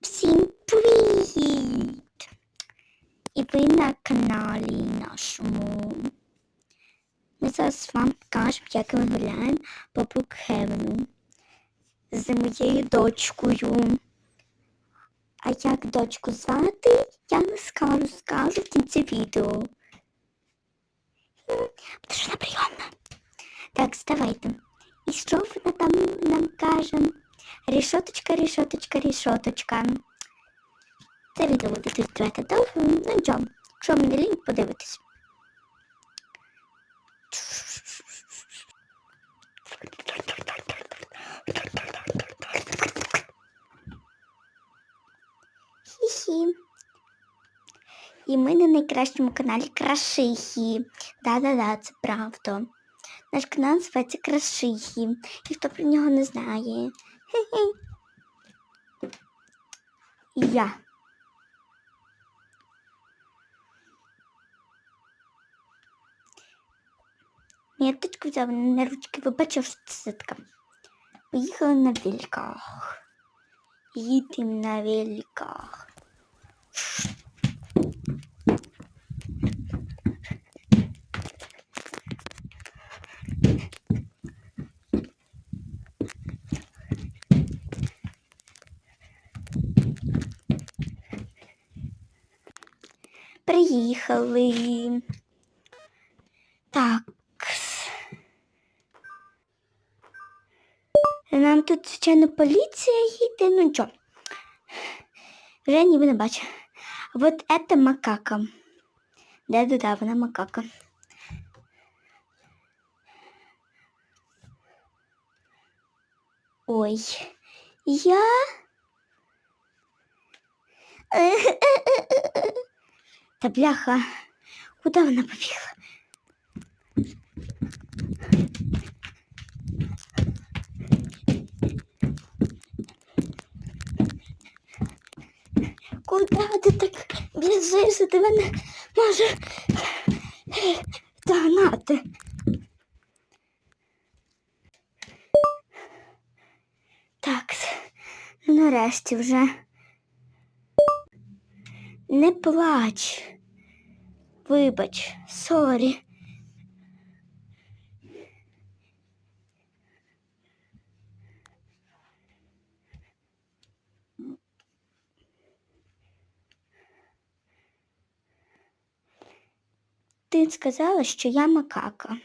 Всім привіт! І ви на каналі нашому. Ми зараз вам покажемо, як ми гуляємо по Брукхевену з моєю дочкою. А як дочку звати, я не скажу, скажу в кінці відео. Тому що прийомна. Так, ставайте. І що вона там нам каже? Рішоточка, рішоточка, рішоточка. Це відео буде тривати довго, ну нічого. Якщо мені лінь, подивитись. Хі-хі. І ми на найкращому каналі Крашихі. Да-да-да, це правда. Наш канал називається Крашихі. Ніхто про нього не знає. Хе-хе. І я. Я тичку взяла на ручки, ви бачили, що це ситка. Поїхали на великах. Їдемо на великах. Приїхали. Так. Нам тут, звичайно, поліція їде, ну чо. Вже ніби не бачу. Вот это макака. Да-да-да, вона макака. Ой, я... Та бляха, куди вона побігла? Куда ти так біжиш? Ти мене може догнати. Так, нарешті вже. Не плач. Вибач, сорі. Ти сказала, що я макака.